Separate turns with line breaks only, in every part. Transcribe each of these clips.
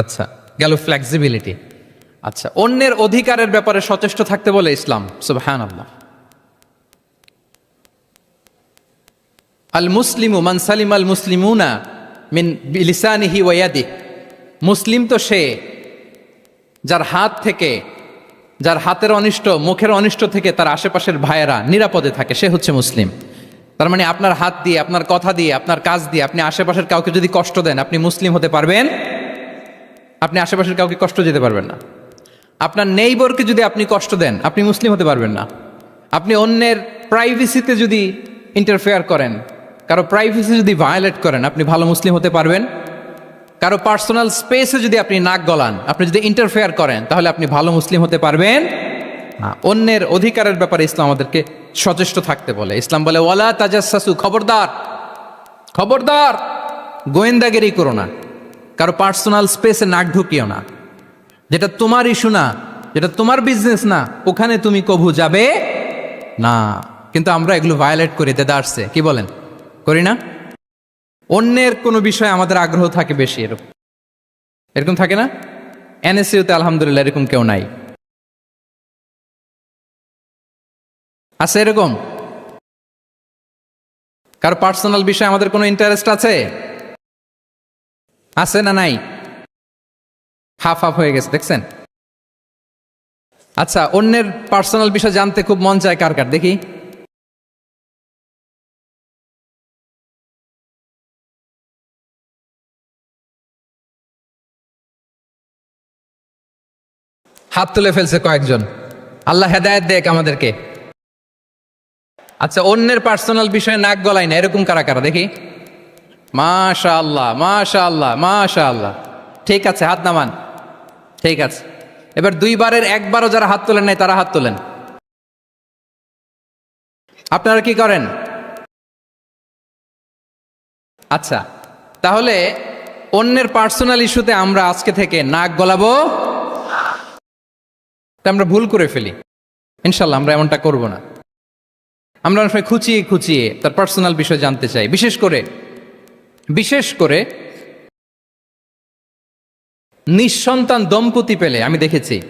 আচ্ছা গেল ফ্লেক্সিবিলিটি আচ্ছা অন্যের অধিকারের ব্যাপারে সচেষ্ট থাকতে বলে ইসলাম সুবহান আল্লাহ আল মুসলিমু মান সালিম আল মুসলিমুনা মিন লিসানিহি ওয়াদি মুসলিম তো সে যার হাত থেকে, যার হাতের অনিষ্ট, মুখের অনিষ্ট থেকে তার আশেপাশের ভাইয়েরা নিরাপদে থাকে, সে হচ্ছে মুসলিম। তার মানে আপনার হাত দিয়ে, আপনার কথা দিয়ে, আপনার কাজ দিয়ে আপনি আশেপাশের কাউকে যদি কষ্ট দেন, আপনি মুসলিম হতে পারবেন আপনি আশেপাশের কাউকে কষ্ট যেতে পারবেন না। আপনার নেইবরকে যদি আপনি কষ্ট দেন, আপনি মুসলিম হতে পারবেন না। আপনি অন্যের প্রাইভেসিতে যদি ইন্টারফেয়ার করেন, কারও প্রাইভেসি যদি ভায়োলেট করেন, আপনি ভালো মুসলিম হতে পারবেন। কারও পার্সোনাল স্পেসে যদি আপনি নাক গলান, আপনি যদি ইন্টারফেয়ার করেন, তাহলে আপনি ভালো মুসলিম হতে পারবেন। অন্যের অধিকারের ব্যাপারে ইসলাম আমাদেরকে সচেষ্ট থাকতে বলে। ইসলাম বলে, ওয়ালা তাজাসু খবরদার খবরদার, গোয়েন্দাগিরি করো না। কারও পার্সোনাল স্পেসে নাক ঢুকিও না। যেটা তোমার ইস্যু না, যেটা তোমার বিজনেস না, ওখানে তুমি কভু যাবে না। কিন্তু আমরা এগুলো ভায়োলেট করি দেদারসে কি বলেন? করি না? অন্যের কোনো বিষয়ে আমাদের আগ্রহ থাকে বেশি এরকম। এরকম থাকে না? এনএসইউতে আলহামদুলিল্লাহ এরকম কেউ নাই। আছে এরকম? কারও পার্সোনাল বিষয়ে আমাদের কোনো ইন্টারেস্ট আছে? আছে না নাই? হাফ হাফ হয়ে গেছে, দেখছেন? আচ্ছা অন্যের পার্সোনাল বিষয় জানতে খুব মন চায় কার কার? দেখি। হাত তুলে ফেলছে কয়েকজন। আল্লাহ হেদায়ত দেখ আমাদেরকে। আচ্ছা অন্যের পার্সোনাল বিষয়ে নাক গলায় না, এরকম কারা কারা? দেখি। মাশা আল্লাহ মাশা আল্লাহ মাশা আল্লাহ ঠিক আছে, হাত নামান। ঠিক আছে। এবার দুইবারের একবারও যারা হাত তোলেন নাই, তারা হাত তোলেন। আপনারা কি করেন? আচ্ছা তাহলে অন্যের পার্সোনাল ইস্যুতে আমরা আজকে থেকে নাক গলাবো। তা আমরা ভুল করে ফেলি। ইনশাল্লাহ আমরা এমনটা করব না। আমরা অনেক সময় খুঁচিয়ে খুঁচিয়ে তার পার্সোনাল বিষয় জানতে চাই। বিশেষ করে বিশেষ করে নিঃসন্তান দম্পতি পেলে, আমি দেখেছি,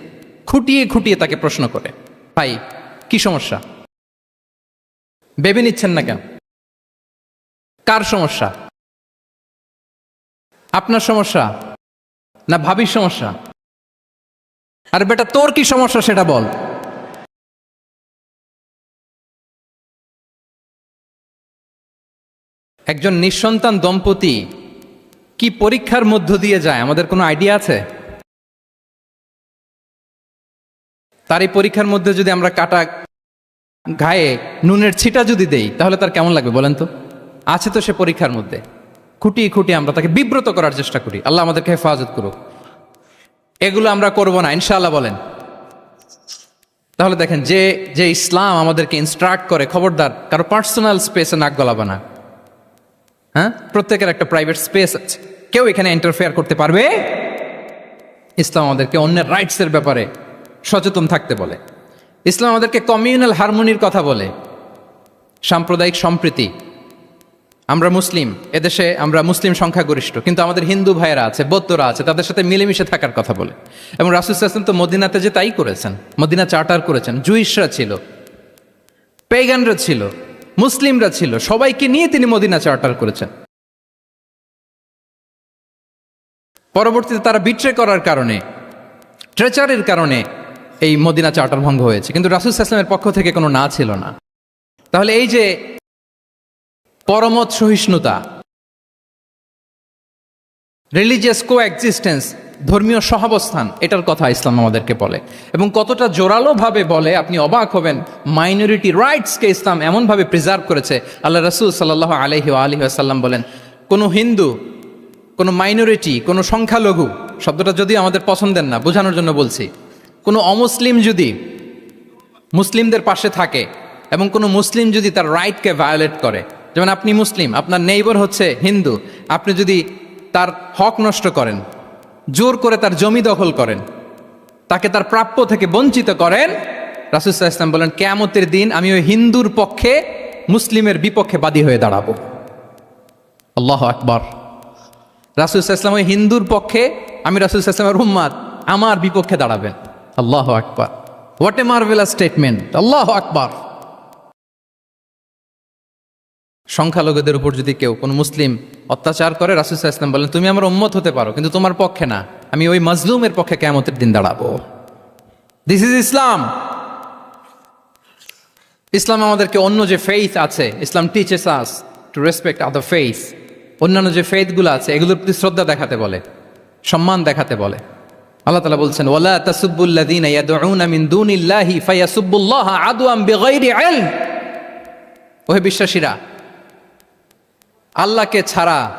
খুঁটিয়ে খুঁটিয়ে তাকে প্রশ্ন করে, ভাই, কি সমস্যা? ভেবে নিচ্ছেন না কেন? কার সমস্যা? আপনার সমস্যা? না ভাবির সমস্যা? আর বেটা, তোর কি সমস্যা সেটা বল। একজন নিঃসন্তান দম্পতি কি পরীক্ষার মধ্য দিয়ে যায়? আমাদের কোনো আইডিয়া আছে? তার এই পরীক্ষার মধ্যে যদি আমরা কাটা গায়ে নুনের ছিটা যদি দেই, তাহলে তার কেমন লাগবে বলেন তো? আছে তো সে পরীক্ষার মধ্যে। খুঁটিয়ে খুঁটিয়ে আমরা তাকে বিব্রত করার চেষ্টা করি। আল্লাহ আমাদেরকে হেফাজত করুক। এগুলো আমরা করব না, ইনশাআল্লাহ বলেন। তাহলে দেখেন, যে যে ইসলাম আমাদেরকে ইনস্ট্রাক্ট করে, খবরদার, কারও পার্সোনাল স্পেসে নাক গলাবে না। হ্যাঁ? প্রত্যেকের একটা প্রাইভেট স্পেস আছে। কেউ এখানে ইন্টারফেয়ার করতে পারবে? ইসলাম আমাদেরকে অন্যের রাইটসের ব্যাপারে সচেতন থাকতে বলে। ইসলাম আমাদেরকে কমিউনাল হারমোনির কথা বলে। সাম্প্রদায়িক সম্প্রীতি। আমরা মুসলিম, এদেশে আমরা মুসলিম সংখ্যাগরিষ্ঠ, কিন্তু আমাদের হিন্দু ভাইয়েরা আছে, বৌদ্ধরা আছে, তাদের সাথে মিলেমিশে থাকার কথা বলে। এবং রাসুল হাসান তো মদিনাতে যে তাই করেছেন, মদিনা চার্টার করেছেন, জুইশরা ছিল পেগানরা ছিল মুসলিমরা ছিল। সবাইকে নিয়ে তিনি মদিনা চার্টার করেছেন। পরবর্তীতে তারা বিট্রে করার কারণে ট্রেচারের কারণে এই মদিনা চার্টার ভঙ্গ হয়েছে। কিন্তু রাসুল ইসলামের পক্ষ থেকে কোনো না ছিল না। তাহলে এই যে পরমত সহিষ্ণুতা রিলিজিয়াস কো এক্সিস্টেন্স ধর্মীয় সহাবস্থান, এটার কথা ইসলাম আমাদেরকে বলে। এবং কতটা জোরালোভাবে বলে, আপনি অবাক হবেন মাইনরিটি রাইটসকে ইসলাম এমনভাবে প্রিজার্ভ করেছে। আল্লাহ রসুল সাল্লাহ আলহি আলহি আসাল্লাম বলেন, কোনো হিন্দু, কোনো মাইনরিটি কোনো সংখ্যালঘু, শব্দটা যদি আমাদের পছন্দের না, বোঝানোর জন্য বলছি, কোনো অমুসলিম যদি মুসলিমদের পাশে থাকে এবং কোনো মুসলিম যদি তার রাইটকে ভায়োলেট করে, যেমন আপনি মুসলিম, আপনার নেইবর হচ্ছে হিন্দু, আপনি যদি তার হক নষ্ট করেন জোর করে তার জমি দখল করেন। তাকে তার প্রাপ্য থেকে বঞ্চিত করেন। রাসুসাহ ইসলাম বলেন, কেয়ামতের দিন আমি ওই হিন্দুর পক্ষে মুসলিমের বিপক্ষে বাদী হয়ে দাঁড়াবো। আল্লাহ আকবর। রাসুসাহ ইসলাম ওই হিন্দুর পক্ষে, আমি রাসুল ইসলামের উম্মাদ, আমার বিপক্ষে দাঁড়াবেন। আল্লাহ আকবর। হোয়াট এ মার্ভেলাস স্টেটমেন্ট আল্লাহ আকবার। সংখ্যালঘুদের উপর যদি কেউ কোনো মুসলিম অত্যাচার করে, রাসুল ইসলাম বলেন, তুমি আমার উম্মত হতে পারো, কিন্তু তোমার পক্ষে না। আমি ওই মজলুমের পক্ষে কেমতের দিন দাঁড়াবো। দিস ইজ ইসলাম ইসলাম আমাদেরকে অন্য যে ফেইথ আছে, Islam teaches us to respect other faith অন্যান্য যে ফেইথগুলো আছে, এগুলোর প্রতি শ্রদ্ধা দেখাতে বলে, সম্মান দেখাতে বলে। আল্লাহ তালা বলছেন, ওয়ালা তাসুব্বুল্লাযীনা ইয়াদউনা মিন দুনিল্লাহি ফায়াসুব্বুল্লাহা আদওয়াম বিগাইরি ইলম। ওহে বিশ্বাসীরা আল্লাহকে ছাড়া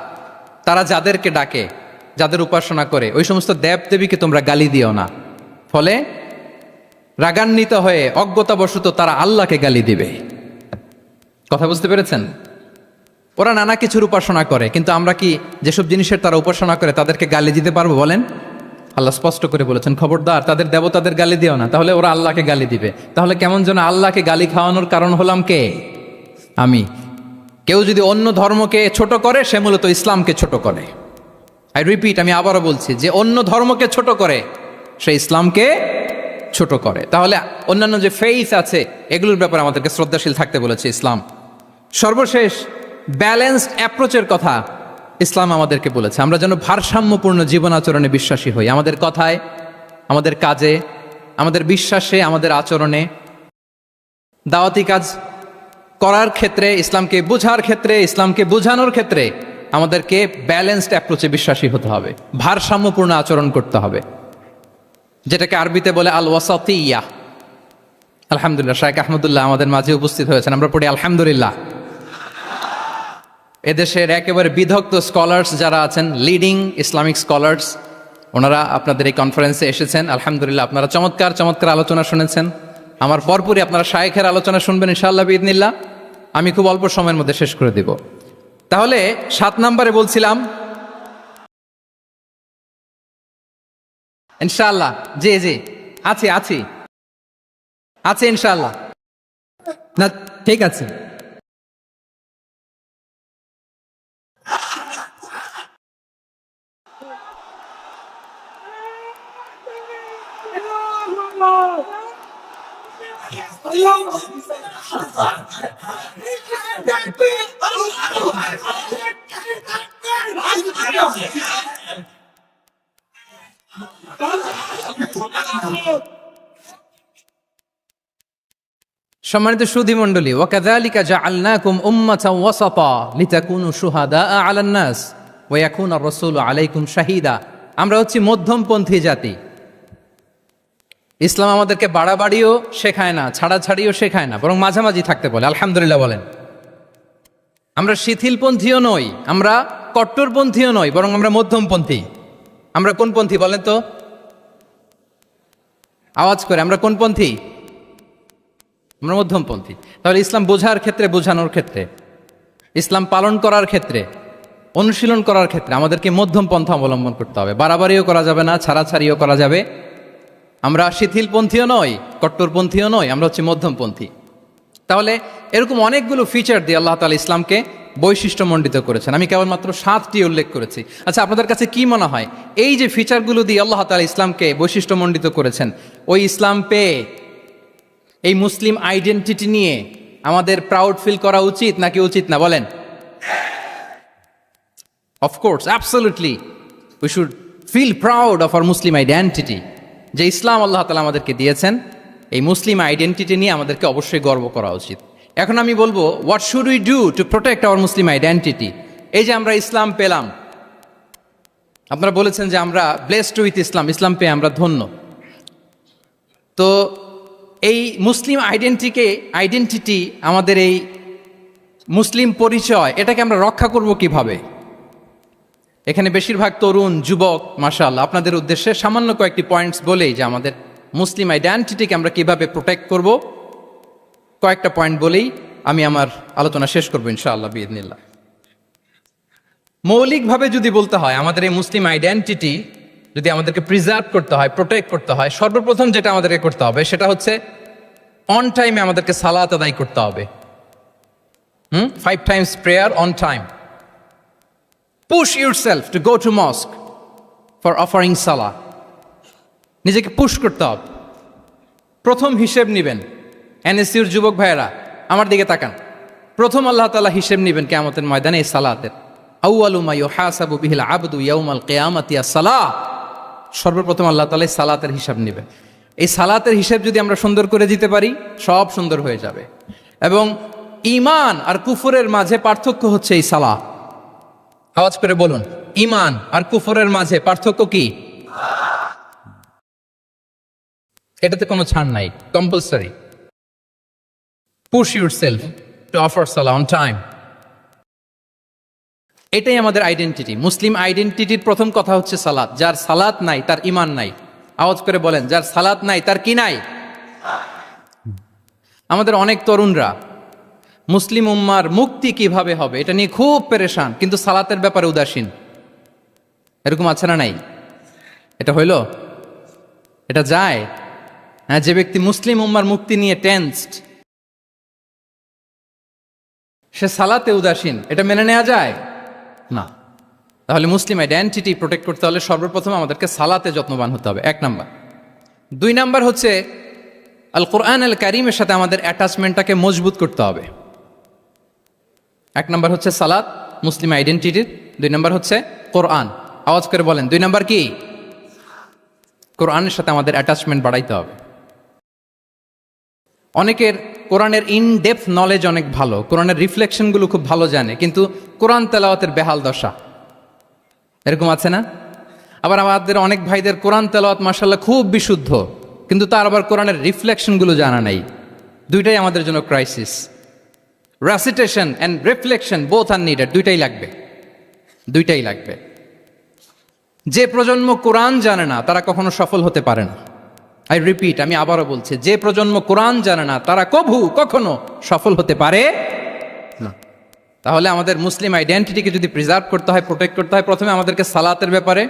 তারা যাদেরকে ডাকে, যাদের উপাসনা করে, ওই সমস্ত দেব দেবীকে তোমরা গালি দিও না। ফলে রাগান্বিত হয়ে অজ্ঞতাবশত তারা আল্লাহকে গালি দিবে। কথা বুঝতে পেরেছেন? ওরা নানা কিছুর উপাসনা করে, কিন্তু আমরা কি যেসব জিনিসের তারা উপাসনা করে তাদেরকে গালি দিতে পারব বলেন? আল্লাহ স্পষ্ট করে বলেছেন, খবরদার, তাদের দেবতাদের গালি দিও না, তাহলে ওরা আল্লাহকে গালি দিবে। তাহলে কেমন যেন আল্লাহকে গালি খাওয়ানোর কারণ হলাম কে? আমি। কেউ যদি অন্য ধর্মকে ছোট করে, সে মূলত ইসলামকে ছোট করে। আই রিপিট আমি আবারও বলছি, যে অন্য ধর্মকে ছোট করে, সে ইসলামকে ছোট করে। তাহলে অন্যান্য যে ফেইথ আছে, এগুলোর ব্যাপারে আমাদেরকে শ্রদ্ধাশীল থাকতে বলেছে ইসলাম। সর্বশেষ ব্যালেন্সড অ্যাপ্রোচের কথা ইসলাম আমাদেরকে বলেছে। আমরা যেন ভারসাম্যপূর্ণ জীবন আচরণে বিশ্বাসী হই। আমাদের কথায়, আমাদের কাজে, আমাদের বিশ্বাসে, আমাদের আচরণে। দাওয়াতি কাজ করার ক্ষেত্রে, ইসলামকে বোঝার ক্ষেত্রে, ইসলামকে বোঝানোর ক্ষেত্রে আমাদেরকে ব্যালেন্সড অ্যাপ্রোচে বিশ্বাসী হতে হবে, ভারসাম্যপূর্ণ আচরণ করতে হবে। যেটাকে আরবিতে বলে আল ওয়াসাতিয়া আলহামদুলিল্লাহ শাহেক আহমদুল্লাহ আমাদের মাঝে উপস্থিত হয়েছেন, আমরা পড়ি আলহামদুলিল্লাহ। এদেশের একেবারে বিধক্ত স্কলার্স যারা আছেন লিডিং ইসলামিক স্কলার্স ওনারা আপনাদের এই কনফারেন্সে এসেছেন। আলহামদুলিল্লাহ, আপনারা চমৎকার চমৎকার আলোচনা শুনেছেন। আমার পরপরই আপনারা শায়েখের আলোচনা শুনবেন, ইনশাআল্লাহ বিদিনিল্লাহ আমি খুব অল্প সময়ের মধ্যে শেষ করে দিব। তাহলে সাত নম্বরে বলছিলাম, ইনশাআল্লাহ, জি জি, আছি আছি। আছে, ইনশাআল্লাহ।
না, ঠিক আছে।
সম্মানিত সুধী মণ্ডলী ওয়াকাযালিকা জাআলনাকুম উম্মাতাও ওয়াসাতা লিতাকুনু শুহাদা আলান নাস ওয়া ইয়াকুনা আর-রাসূলু আলাইকুম শাহিদা। আমরা হচ্ছি মধ্যমপন্থী জাতি। ইসলাম আমাদেরকে বাড়াবাড়িও শেখায় না, ছাড়াছাড়িও শেখায় না, বরং মাঝামাঝি থাকতে বলে। আলহামদুলিল্লাহ বলেন। আমরা শিথিলপন্থীও নই, আমরা কট্টরপন্থীও নই, বরং আমরা মধ্যমপন্থী। আমরা কোন পন্থী বলেন তো? আওয়াজ করে, আমরা কোন পন্থী? আমরা মধ্যমপন্থী। তাহলে ইসলাম বোঝার ক্ষেত্রে, বোঝানোর ক্ষেত্রে, ইসলাম পালন করার ক্ষেত্রে, অনুশীলন করার ক্ষেত্রে আমাদেরকে মধ্যম পন্থা অবলম্বন করতে হবে। বাড়াবাড়িও করা যাবে না, ছাড়াছাড়িও করা যাবে আমরা শিথিলপন্থীও নই, কট্টরপন্থীও নই, আমরা হচ্ছে মধ্যমপন্থী। তাহলে এরকম অনেকগুলো ফিচার দিয়ে আল্লাহ তালা ইসলামকে বৈশিষ্ট্যমণ্ডিত করেছেন। আমি কেবলমাত্র সাতটি উল্লেখ করেছি। আচ্ছা আপনাদের কাছে কি মনে হয়? এই যে ফিচারগুলো দিয়ে আল্লাহ তালা ইসলামকে বৈশিষ্ট্যমণ্ডিত করেছেন, ওই ইসলাম পেয়ে এই মুসলিম আইডেন্টিটি নিয়ে আমাদের প্রাউড ফিল করা উচিত নাকি উচিত না? বলেন। Of course absolutely we should feel proud of our Muslim identity যে ইসলাম আল্লাহ তালা আমাদেরকে দিয়েছেন, এই মুসলিম আইডেন্টিটি নিয়ে আমাদেরকে অবশ্যই গর্ব করা উচিত। এখন আমি বলব what should we do to protect our Muslim identity এই যে আমরা ইসলাম পেলাম। আপনারা বলেছেন যে আমরা ব্লেসড উইথ ইসলাম ইসলাম পেয়ে আমরা ধন্য। তো এই মুসলিম আইডেন্টিকে আইডেন্টিটি আমাদের এই মুসলিম পরিচয়, এটাকে আমরা রক্ষা করব কীভাবে? এখানে বেশিরভাগ তরুণ, যুবক, মাশাআল্লাহ। আপনাদের উদ্দেশ্যে সামান্য কয়েকটি পয়েন্টস বলেই যে আমাদের মুসলিম আইডেন্টিটিকে আমরা কীভাবে প্রোটেক্ট করব। কয়েকটা পয়েন্ট বলেই আমি আমার আলোচনা শেষ করব ইনশাআল্লাহ বিদিনিল্লাহ মৌলিকভাবে যদি বলতে হয়, আমাদের এই মুসলিম আইডেন্টিটি যদি আমাদেরকে প্রিজার্ভ করতে হয় প্রোটেক্ট করতে হয়, সর্বপ্রথম যেটা আমাদেরকে করতে হবে সেটা হচ্ছে অন টাইমে আমাদেরকে সালাত আদায় করতে হবে। হুম? Five times prayer on time push yourself to go to mosque for offering সালা নিজেকে পুশ করতে হবে। প্রথম হিসেব নিবেন। এনএসইউর যুবক ভাইয়েরা, আমার দিকে তাকান। প্রথম আল্লাহ তালা হিসেব নিবেন কেয়ামতের ময়দানে এই সালাতের। সর্বপ্রথম আল্লাহ তালা সালাতের হিসাব নেবে এই সালাতের হিসাব যদি আমরা সুন্দর করে দিতে পারি, সব সুন্দর হয়ে যাবে। এবং ইমান আর কুফরের মাঝে পার্থক্য হচ্ছে এই সালাহ। আওয়াজ করে বলুন, ইমান আর কুফরের মাঝে পার্থক্য কি? এটাতে কোনো ছাড় নাই compulsory push yourself to offer সালা অন টাইম এটাই আমাদের আইডেন্টিটি মুসলিম আইডেন্টিটির প্রথম কথা হচ্ছে সালাত। যার সালাত নাই, তার ইমান নাই। আওয়াজ করে বলেন, যার সালাত নাই, তার কি নাই? আমাদের অনেক তরুণরা মুসলিম উম্মার মুক্তি কীভাবে হবে? এটা নিয়ে খুব পেরেশান, কিন্তু সালাতের ব্যাপারে উদাসীন। এরকম আছে না নাই? এটা হইল, এটা যায়। হ্যাঁ যে ব্যক্তি মুসলিম উম্মার মুক্তি নিয়ে টেন্সড সে সালাতে উদাসীন, এটা মেনে নেওয়া যায়? না। তাহলে মুসলিম আইডেন্টিটি প্রোটেক্ট করতে হলে সর্বপ্রথম আমাদেরকে সালাতে যত্নবান হতে হবে। এক নাম্বার। দুই নাম্বার হচ্ছে আল কোরআন আল কারিমের সাথে আমাদের অ্যাটাচমেন্টটাকে মজবুত করতে হবে। এক নম্বর হচ্ছে সালাত, মুসলিম আইডেন্টিটির। দুই নম্বর হচ্ছে কোরআন। আওয়াজ করে বলেন, দুই নম্বর কি? কোরআনের সাথে আমাদের অ্যাটাচমেন্ট বাড়াইতে হবে। অনেকের কোরআনের ইন ডেপথ নলেজ অনেক ভালো, কোরআনের রিফ্লেকশনগুলো খুব ভালো জানে, কিন্তু কোরআন তেলাওয়াতের বেহাল দশা। এরকম আছে না? আবার আমাদের অনেক ভাইদের কোরআন তেলাওয়াত মার্শাল্লাহ খুব বিশুদ্ধ, কিন্তু তার আবার কোরআনের রিফ্লেকশনগুলো জানা নাই। দুইটাই আমাদের জন্য crisis recitation and reflection both are needed দুইটাই লাগবে। দুইটাই লাগবে। যে প্রজন্ম কোরআন জানে না, তারা কখনো সফল হতে পারে না। আই রিপিট আমি আবারও বলছি, যে প্রজন্ম কোরআন জানে না, তারা কভু কখনো সফল হতে পারে না। তাহলে আমাদের মুসলিম আইডেন্টিটিকে যদি প্রিজার্ভ করতে হয় প্রোটেক্ট করতে হয়, প্রথমে আমাদেরকে সালাতের ব্যাপারে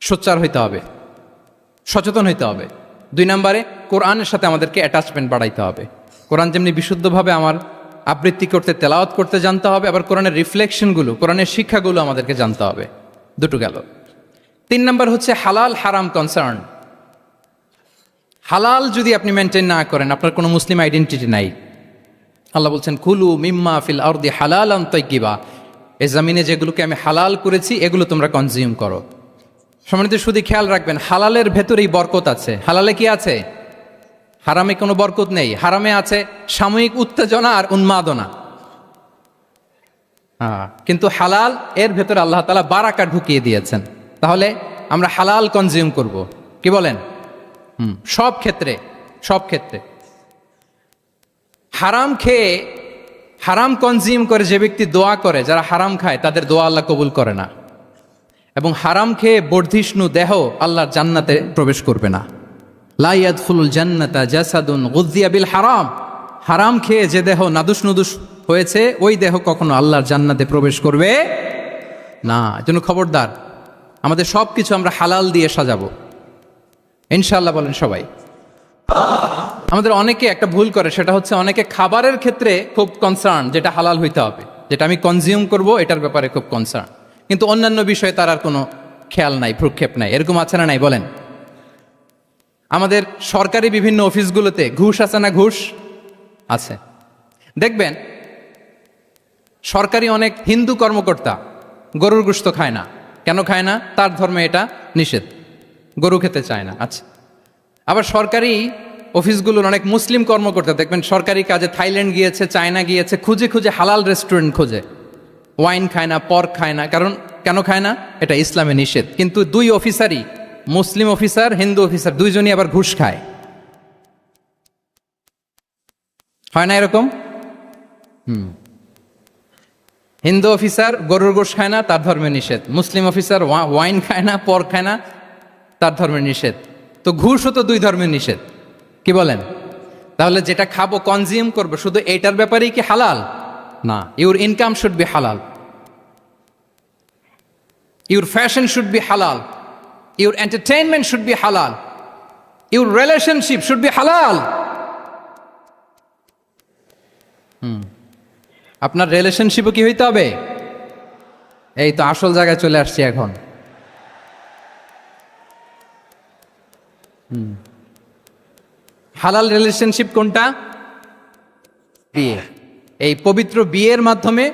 সোচ্চার হইতে হবে, সচেতন হইতে হবে। দুই নম্বরে, কোরআনের সাথে আমাদেরকে অ্যাটাচমেন্ট বাড়াইতে হবে। কোরআন যেমনি বিশুদ্ধভাবে আমার আবৃত্তি করতে, তেলাওয়াত করতে জানতে হবে, আবার কোরআনের রিফ্লেকশনগুলো, কোরআনের শিক্ষাগুলো আমাদেরকে জানতে হবে। দুটো গেল। তিন নম্বর হচ্ছে হালাল হারাম কনসার্ন হালাল যদি আপনি মেনটেন না করেন, আপনার কোনো মুসলিম আইডেন্টিটি নাই। আল্লাহ বলছেন, কুলু মিম্মা ফিল আরদি হালাল তৈকিবা এ জামিনে যেগুলোকে আমি হালাল করেছি, এগুলো তোমরা কনজিউম করো। সম্মানিত শুধু খেয়াল রাখবেন, হালালের ভেতরেই বরকত আছে। হালালে কি আছে? হারামে কোনো বরকত নেই। হারামে আছে সাময়িক উত্তেজনা আর উন্মাদনা। হ্যাঁ, কিন্তু হালাল এর ভেতরে আল্লাহ তালা বারাকা ঢুকিয়ে দিয়েছেন। তাহলে আমরা হালাল কনজিউম করব। কি বলেন? হুম সব ক্ষেত্রে সব ক্ষেত্রে। হারাম খেয়ে হারাম কনজিউম করে যে ব্যক্তি দোয়া করে যারা হারাম খায় তাদের দোয়া আল্লাহ কবুল করে না। এবং হারাম খেয়ে বর্ধিষ্ণু দেহ আল্লাহর জান্নাতে প্রবেশ করবে না। লাইয়াদ ফুলুল জান্নাতা জাসাদুন গুদ্দিয়া বিল হারাম। হারাম খেয়ে যে দেহ নাদুস নুদুস হয়েছে, ওই দেহ কখনো আল্লাহর জান্নাতে প্রবেশ করবে না। এজন্য খবরদার, আমাদের সব কিছু আমরা হালাল দিয়ে সাজাবো। ইনশাল্লাহ বলেন সবাই। আমাদের অনেকে একটা ভুল করে, সেটা হচ্ছে অনেকে খাবারের ক্ষেত্রে খুব কনসার্ন যেটা হালাল হইতে হবে। যেটা আমি কনজিউম করব, এটার ব্যাপারে খুব কনসার্ন কিন্তু অন্যান্য বিষয়ে তার আর কোনো খেয়াল নাই, ভ্রুক্ষেপ নাই। এরকম আছে না নাই? বলেন। আমাদের সরকারি বিভিন্ন অফিসগুলোতে ঘুষ আছে না ঘুষ? আছে। দেখবেন, সরকারি অনেক হিন্দু কর্মকর্তা গরুর গুস্ত খায় না। কেন খায় না? তার ধর্মে এটা নিষেধ। গরু খেতে চায় না। আচ্ছা। আবার সরকারি অফিসগুলোর অনেক মুসলিম কর্মকর্তা, দেখবেন সরকারি কাজে থাইল্যান্ড গিয়েছে, চায়না গিয়েছে, খুঁজে খুঁজে হালাল রেস্টুরেন্ট খোঁজে। ওয়াইন খায় না, পর্ক খায় না। কারণ কেন খায় না? এটা ইসলামে নিষেধ। কিন্তু দুই অফিসারই মুসলিম অফিসার, হিন্দু অফিসার, দুইজনই আবার ঘুষ খায়। হয় না এরকম? হুম। হিন্দু অফিসার গরুর গোশ খায় না, তার ধর্মে নিষেধ। মুসলিম অফিসার ওয়াইন খায় না, পর খায় না, তার ধর্মের নিষেধ। তো ঘুষও তো দুই ধর্মের নিষেধ। কি বলেন? তাহলে যেটা খাব কনজিউম করব, শুধু এইটার ব্যাপারেই কি হালাল? না ইউর ইনকাম শুড বি হালাল ইউর ফ্যাশন শুড বি হালাল Your entertainment should be halal. Your relationship should be halal. Hmm. আপনার রিলেশনশিপও কি হইতে হবে? এই তো আসল জায়গায় চলে আসছি এখন। হালাল রিলেশনশিপ কোনটা? বিয়ে। এই পবিত্র বিয়ের মাধ্যমে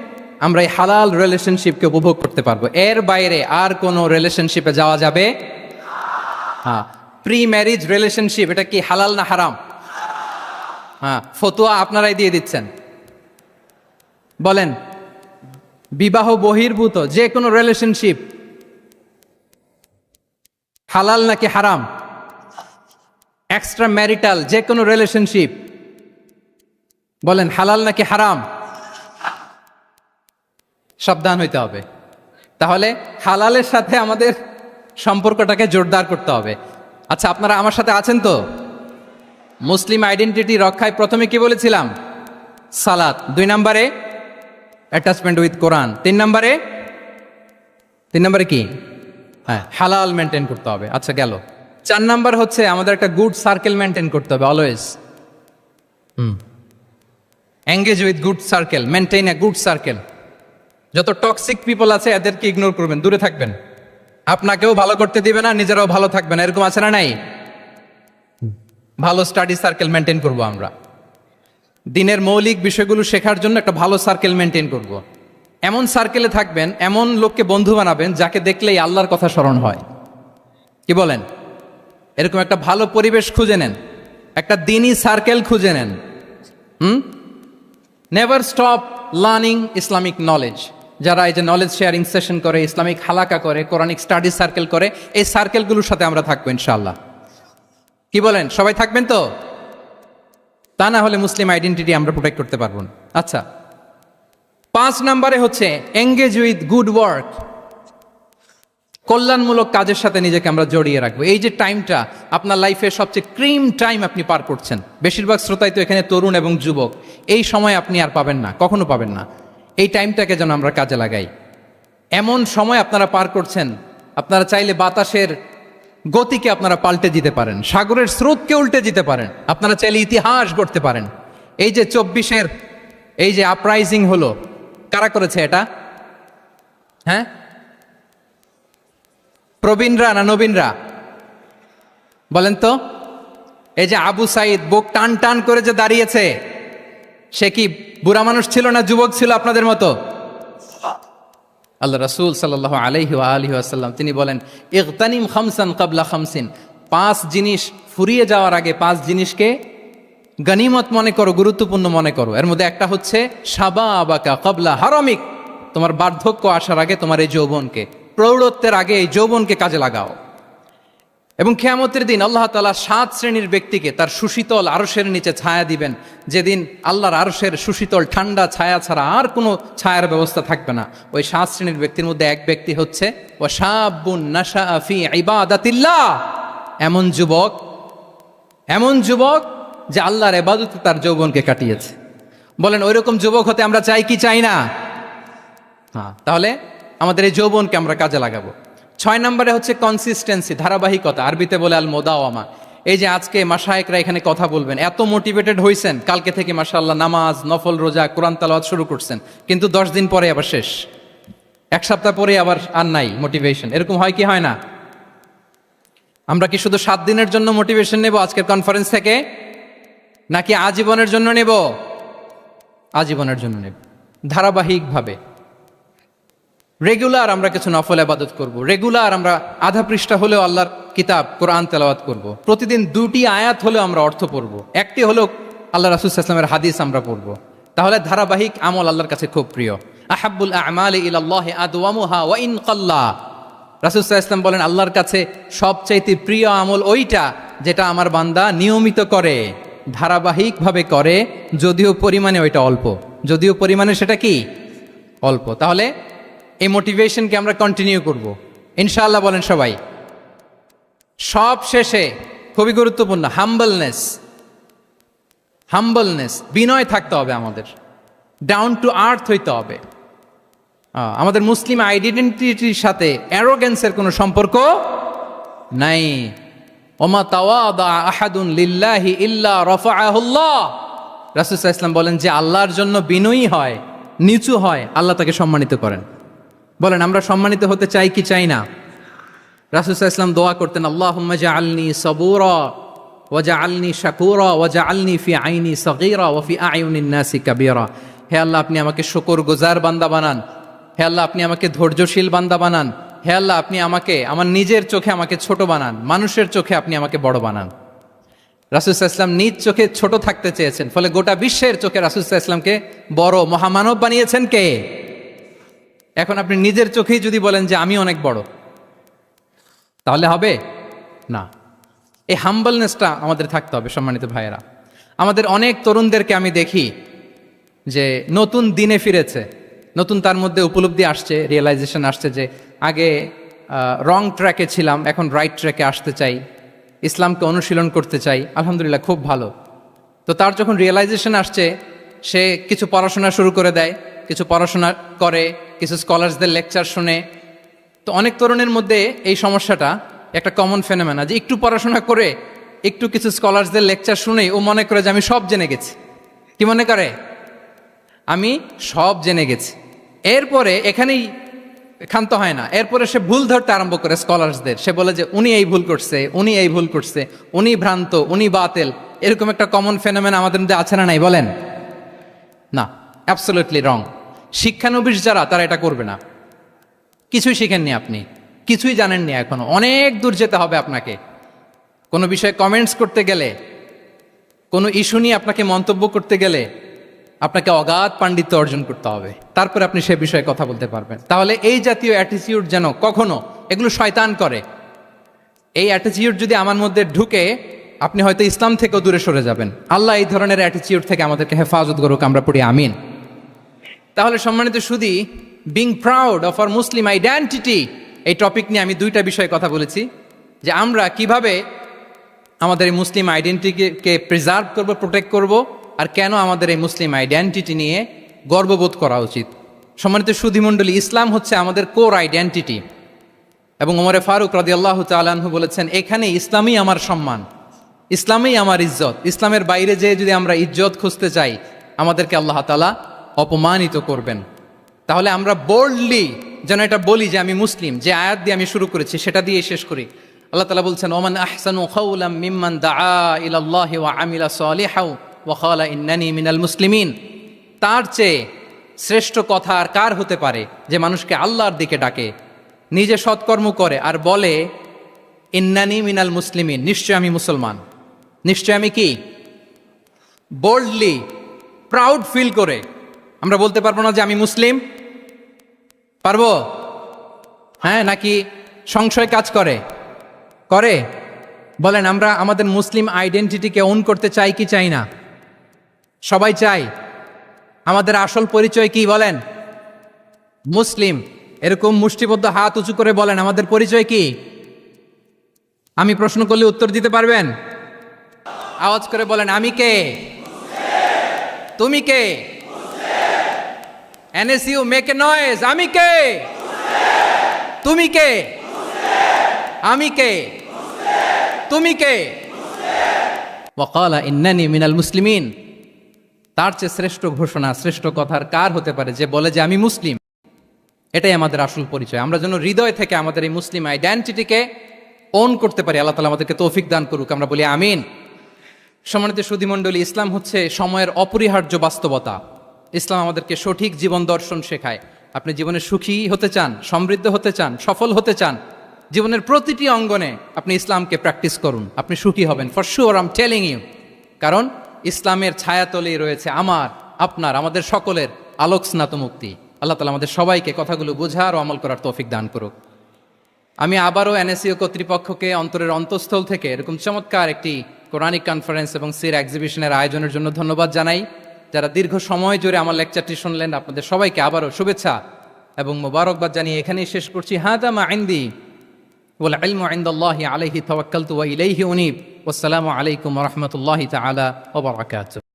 আমরা এই হালাল রিলেশনশিপকে উপভোগ করতে পারব। এর বাইরে আর কোনো রিলেশনশিপে যাওয়া যাবে? হ্যাঁ প্রি ম্যারিজ রিলেশনশিপ এটা কি হালাল না হারাম? হ্যাঁ ফতোয়া আপনারাই দিয়ে দিচ্ছেন। বলেন, বিবাহ বহির্ভূত, যে কোনো রিলেশনশিপ হালাল নাকি হারাম? এক্সট্রা ম্যারিটাল যে কোনো রিলেশনশিপ বলেন, হালাল নাকি হারাম? সাবধান হইতে হবে। তাহলে হালালের সাথে আমাদের সম্পর্কটাকে জোরদার করতে হবে। আচ্ছা আপনারা আমার সাথে আছেন তো? মুসলিম আইডেন্টিটি রক্ষায় প্রথমে কি বলেছিলাম? সালাত। দুই নম্বরে অ্যাটাচমেন্ট উইথ কোরআন তিন নম্বরে তিন নম্বরে কি? হ্যাঁ হালাল মেনটেন করতে হবে। আচ্ছা গেল। চার নাম্বার হচ্ছে আমাদের একটা গুড সার্কেল মেনটেন করতে হবে always hmm. Engage with good circle maintain a good circle যত টক্সিক পিপল আছে, এদেরকে ইগনোর করবেন, দূরে থাকবেন। আপনাকেও ভালো করতে দিবে না, নিজেরাও ভালো থাকবেন, এরকম আছে না নাই? ভালো স্টাডি সার্কেল মেনটেন করব আমরা। দিনের মৌলিক বিষয়গুলো শেখার জন্য একটা ভালো সার্কেল মেনটেন করব। এমন সার্কেলে থাকবেন, এমন লোককে বন্ধু বানাবেন, যাকে দেখলেই আল্লাহর কথা স্মরণ হয়। কি বলেন? এরকম একটা ভালো পরিবেশ খুঁজে নেন। একটা দিনই সার্কেল খুঁজে নেন। হুম? Never stop learning Islamic knowledge যারা এই যে নলেজ শেয়ারিং সেশন করে, ইসলামিক হালাকা করে কোরআনিক স্টাডি সার্কেল করে, এই সার্কেলগুলোর সাথে আমরা থাকব ইনশাআল্লাহ। কি বলেন? সবাই থাকবেন তো? তা না হলে মুসলিম আইডেন্টিটি আমরা প্রোটেক্ট করতে পারব না। আচ্ছা। পাঁচ নম্বরে হচ্ছে এঙ্গেজ উইথ গুড ওয়ার্ক কল্যাণমূলক কাজের সাথে নিজেকে আমরা জড়িয়ে রাখব। এই যে টাইমটা আপনার লাইফের সবচেয়ে ক্রিম টাইম আপনি পার করছেন। বেশিরভাগ শ্রোতাই তো এখানে তরুণ এবং যুবক। এই সময় আপনি আর পাবেন না, কখনো পাবেন না। এই টাইমটাকে যেন আমরা কাজে লাগাই। এমন সময় আপনারা পার করছেন, আপনারা চাইলে বাতাসের গতিকে আপনারা পাল্টে দিতে পারেন, সাগরের স্রোতকে উল্টে দিতে পারেন, আপনারা চাইলে ইতিহাস গড়তে পারেন। এই যে চব্বিশের, এই যে আপরাইজিং হলো, কারা করেছে এটা? হ্যাঁ? প্রবীণরা না নবীনরা? বলেন তো, এই যে আবু সাইদ বুক টান টান করে যে দাঁড়িয়েছে সে কি বুড়া মানুষ ছিল না যুবক ছিল আপনাদের মতো? আল্লাহ রাসূল সাল্লাহ আলহি আলহি আসাল্লাম তিনি বলেন ইকতানিম খামসান কাবলা খামসিন। পাঁচ জিনিস ফুরিয়ে যাওয়ার আগে পাঁচ জিনিসকে গনিমত মনে করো, গুরুত্বপূর্ণ মনে করো। এর মধ্যে একটা হচ্ছে সাবা আবাকা কবলা হারামিক। তোমার বার্ধক্য আসার আগে তোমার এই যৌবনকে, প্রৌঢ়ত্বের আগে এই যৌবনকে কাজে লাগাও। এবং খেয়ামতের দিন আল্লাহ তালা সাত শ্রেণির ব্যক্তিকে তার সুশীতল আরসের নিচে ছায়া দিবেন। যেদিন আল্লাহর আরসের সুশীতল ঠান্ডা ছায়া ছাড়া আর কোনো ছায়ার ব্যবস্থা থাকবে না। ওই সাত শ্রেণির ব্যক্তির মধ্যে এক ব্যক্তি হচ্ছে ও শাবুন নাশা এমন যুবক এমন যুবক যে আল্লাহর এবাদতে তার যৌবনকে কাটিয়েছে। বলেন, ওইরকম যুবক হতে আমরা চাই কি চাই না? হ্যাঁ তাহলে আমাদের এই যৌবনকে আমরা কাজে লাগাবো। ছয় নম্বরে হচ্ছে কনসিস্টেন্সি ধারাবাহিকতা। আরবিতে বলে আল মোদাওয়ামা এই যে আজকে মাসায়করা এখানে কথা বলবেন, এত মোটিভেটেড হয়েছেন কালকে থেকে মাসাল্লাহ নামাজ, নফল রোজা, কোরআন তালাওয়াত শুরু করছেন, কিন্তু দশ দিন পরে আবার শেষ। এক সপ্তাহ পরে আবার আর নাই মোটিভেশন এরকম হয় কি হয় না? আমরা কি শুধু সাত দিনের জন্য মোটিভেশন নেব আজকের কনফারেন্স থেকে, নাকি আজীবনের জন্য নেব? আজীবনের জন্য নেব। ধারাবাহিকভাবে। রেগুলার আমরা কিছু নফল আবাদত করব। রেগুলার আমরা আধা পৃষ্ঠা হলেও আল্লাহর কিতাব, কোরআন তেলাওয়াত করব। প্রতিদিন দুটি আয়াত হলেও আমরা অর্থ পড়ব। একটি হলেও আল্লাহ রাসুল ইসলামের হাদিস আমরা পড়ব। তাহলে ধারাবাহিক আমল আল্লাহর কাছে খুব প্রিয়। আহাবুল আমাল ইলাল্লাহ আদওয়ামুহা ওয়া ইন কাল্লা। রাসুল ইসলাম বলেন, আল্লাহর কাছে সবচাইতে প্রিয় আমল ওইটা যেটা আমার বান্দা নিয়মিত করে, ধারাবাহিকভাবে করে, যদিও পরিমাণে ওইটা অল্প। যদিও পরিমাণে সেটা কি? অল্প। তাহলে এই মোটিভেশনকে আমরা কন্টিনিউ করব। ইনশাআল্লাহ বলেন সবাই। সব শেষে খুবই গুরুত্বপূর্ণ হাম্বলনেস হাম্বলনেস বিনয় থাকতে হবে আমাদের। ডাউন টু আর্থ হইতে হবে। আমাদের মুসলিম আইডেন্টিটির সাথে অ্যারোগেন্সের কোনো সম্পর্ক নাই। ওমা তাওয়াদা আহাদুন লিল্লাহি ইল্লা রফাআহুল্লাহ। রাসূলুল্লাহ ইসলাম বলেন যে আল্লাহর জন্য বিনয়ী হয়, নিচু হয়, আল্লাহ তাকে সম্মানিত করেন। বলেন, আমরা সম্মানিত হতে চাই কি চাই না? রাসুসাহ ইসলাম দোয়া করতেন আল্লাহ মজা আলনি সবুরা ওয়াজা আলনি শাকুরা ওয়াজা আলনি ফি আইনি সগীরা ও ফি আইউনিন নাসি কাবিরা। হে আল্লাহ, আপনি আমাকে শকর গুজার বান্দা বানান। হে আল্লাহ, আপনি আমাকে ধৈর্যশীল বান্দা বানান। হে আল্লাহ, আপনি আমাকে, আমার নিজের চোখে আমাকে ছোট বানান। মানুষের চোখে আপনি আমাকে বড় বানান। রাসুসাহ ইসলাম নিজ চোখে ছোট থাকতে চেয়েছেন। ফলে গোটা বিশ্বের চোখে রাসুসাহ ইসলামকে বড় মহামানব বানিয়েছেন কে? এখন আপনি নিজের চোখেই যদি বলেন যে আমি অনেক বড়, তাহলে হবে? না। এই হাম্বলনেসটা আমাদের থাকতে হবে সম্মানিত ভাইয়েরা। আমাদের অনেক তরুণদেরকে আমি দেখি যে নতুন দিনে ফিরেছে, নতুন তার মধ্যে উপলব্ধি আসছে রিয়েলাইজেশন আসছে যে আগে রং ট্র্যাকে ছিলাম, এখন রাইট ট্র্যাকে আসতে চাই, ইসলামকে অনুশীলন করতে চাই, আলহামদুলিল্লাহ খুব ভালো। তো তার যখন রিয়েলাইজেশন আসছে, সে কিছু পড়াশোনা শুরু করে দেয়, কিছু পড়াশোনা করে কিছু স্কলার্সদের লেকচার শুনে, তো অনেক তরুণের মধ্যে এই সমস্যাটা একটা কমন ফেনোমেনা যে একটু পড়াশোনা করে একটু কিছু স্কলার্সদের লেকচার শুনে ও মনে করে যে আমি সব জেনে গেছি। কি মনে করে? আমি সব জেনে গেছি। এরপরে এখানেই ক্ষান্ত হয় না। এরপরে সে ভুল ধরতে আরম্ভ করে স্কলার্সদের। সে বলে যে, উনি এই ভুল করছে, উনি এই ভুল করছে, উনি ভ্রান্ত, উনি বাতেল। এরকম একটা কমন ফেনোমেন আমাদের মধ্যে আছে না নাই, বলেন? না অ্যাবসোলিউটলি রং শিক্ষানবিশ যারা, তারা এটা করবে না। কিছুই শিখেননি আপনি। কিছুই জানেননি এখনও। অনেক দূর যেতে হবে আপনাকে। কোনো বিষয়ে কমেন্টস করতে গেলে, কোনো ইস্যু নিয়ে আপনাকে মন্তব্য করতে গেলে, আপনাকে অগাধ পাণ্ডিত্য অর্জন করতে হবে। তারপরে আপনি সে বিষয়ে কথা বলতে পারবেন। তাহলে এই জাতীয় অ্যাটিটিউড যেন কখনো এগুলো শয়তান করে। এই অ্যাটিটিউড যদি আমার মধ্যে ঢুকে, আপনি হয়তো ইসলাম থেকেও দূরে সরে যাবেন। আল্লাহ এই ধরনের অ্যাটিটিউড থেকে আমাদেরকে হেফাজত করুক, আমরা পড়ি আমিন। তাহলে সম্মানিত সুদী being proud of our Muslim identity এই টপিক নিয়ে আমি দুইটা বিষয়ে কথা বলেছি, যে আমরা কীভাবে আমাদের এই মুসলিম আইডেন্টিটিকে প্রিজার্ভ করব প্রোটেক্ট করব, আর কেন আমাদের এই মুসলিম আইডেন্টিটি নিয়ে গর্ববোধ করা উচিত। সম্মানিত সুধীমণ্ডলী ইসলাম হচ্ছে আমাদের কোর আইডেন্টিটি এবং ওমরে ফারুক রাদি আল্লাহ তালাহু বলেছেন এখানে ইসলামই আমার সম্মান, ইসলামেই আমার ইজ্জত, ইসলামের বাইরে যেয়ে যদি আমরা ইজ্জত খুঁজতে চাই, আমাদেরকে আল্লাহ তালা অপমানিত করবেন। তাহলে আমরা বোল্ডলি যেন এটা বলি যে আমি মুসলিম, যে আয়াত দিয়ে আমি শুরু করেছি, সেটা দিয়ে শেষ করি। আল্লাহ তালা বলছেন, ওমান আহসানু খাউলাম মিম্মান দা ইলাল্লাহি ওয়া আমিলা সালিহাউ ওয়া খালা ইন্নানি মিনাল মুসলিমিন। তার চেয়ে শ্রেষ্ঠ কথা আর কার হতে পারে যে মানুষকে আল্লাহর দিকে ডাকে, নিজে সৎকর্ম করে আর বলে, ইন্নানি মিনাল মুসলিমিন, নিশ্চয় আমি মুসলমান। নিশ্চয় আমি কি? বোল্ডলি প্রাউড ফিল করে আমরা বলতে পারব না যে আমি মুসলিম? পারব? হ্যাঁ নাকি সংশয় কাজ করে? করে? বলেন, আমরা আমাদের মুসলিম আইডেন্টিটিকে অন করতে চাই কি চাই না? সবাই চাই। আমাদের আসল পরিচয় কি, বলেন? মুসলিম। এরকম মুষ্টিবদ্ধ হাত উঁচু করে বলেন, আমাদের পরিচয় কি? আমি প্রশ্ন করলে উত্তর দিতে পারবেন? আওয়াজ করে বলেন, আমি কে? তুমি কে? এনএসইউ মেক এ নয়েজ, আমি কে? তুমি কে? আমি কে? তুমি কে? ওয়াকালা ইন্নানি মিনাল মুসলিমিন। তার চেয়ে শ্রেষ্ঠ ঘোষণা, শ্রেষ্ঠ কথার কার হতে পারে যে বলে যে আমি মুসলিম? এটাই আমাদের আসল পরিচয়। আমরা যেন হৃদয় থেকে আমাদের এই মুসলিম আইডেন্টিটিকে অন করতে পারি। আল্লাহ তালা আমাদেরকে তৌফিক দান করুক, আমরা বলি আমিন। সম্মানিত সুধীমণ্ডলী, ইসলাম হচ্ছে সময়ের অপরিহার্য বাস্তবতা। ইসলাম আমাদেরকে সঠিক জীবন দর্শন শেখায়। আপনি জীবনে সুখী হতে চান, সমৃদ্ধ হতে চান, সফল হতে চান, জীবনের প্রতিটি অঙ্গনে আপনি ইসলামকে প্র্যাকটিস করুন। আপনি সুখী হবেন। For sure I'm telling you কারণ ইসলামের ছায়াতলেই রয়েছে আমার, আপনার, আমাদের সকলের আলোক স্নাত মুক্তি আল্লাহ তালা আমাদের সবাইকে কথাগুলো বোঝার ও আমল করার তৌফিক দান করুক। আমি আবারও এনএসইও কর্তৃপক্ষকে অন্তরের অন্তঃস্থল থেকে এরকম চমৎকার একটি কোরআনিক কনফারেন্স এবং সির এক্সিবিশনের আয়োজনের জন্য ধন্যবাদ জানাই। যারা দীর্ঘ সময় জুড়ে আমার লেকচারটি শুনলেন, আপনাদের সবাইকে আবারও শুভেচ্ছা এবং মোবারকবাদ জানিয়ে এখানেই শেষ করছি। হাদা মা আইন্দি ওয়াল ইলমু ইনদাল্লাহি আলাইহি তাওয়াক্কালতু ওয়া ইলাইহি উনিব। ওয়াসসালামু আলাইকুম রহমতুল্লাহ তালা বারাকাতুহু।